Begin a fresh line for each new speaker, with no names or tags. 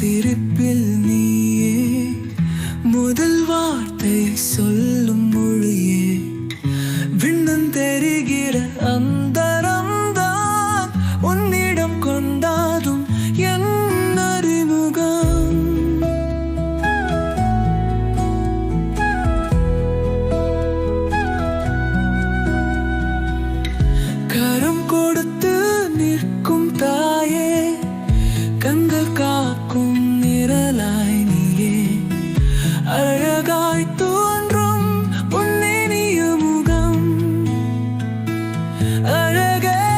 சிரிப்பில் நீயே முதல் வார்த்தை சொல். அழகாய் தோன்றும் பொன்னினிய முகம். அழகை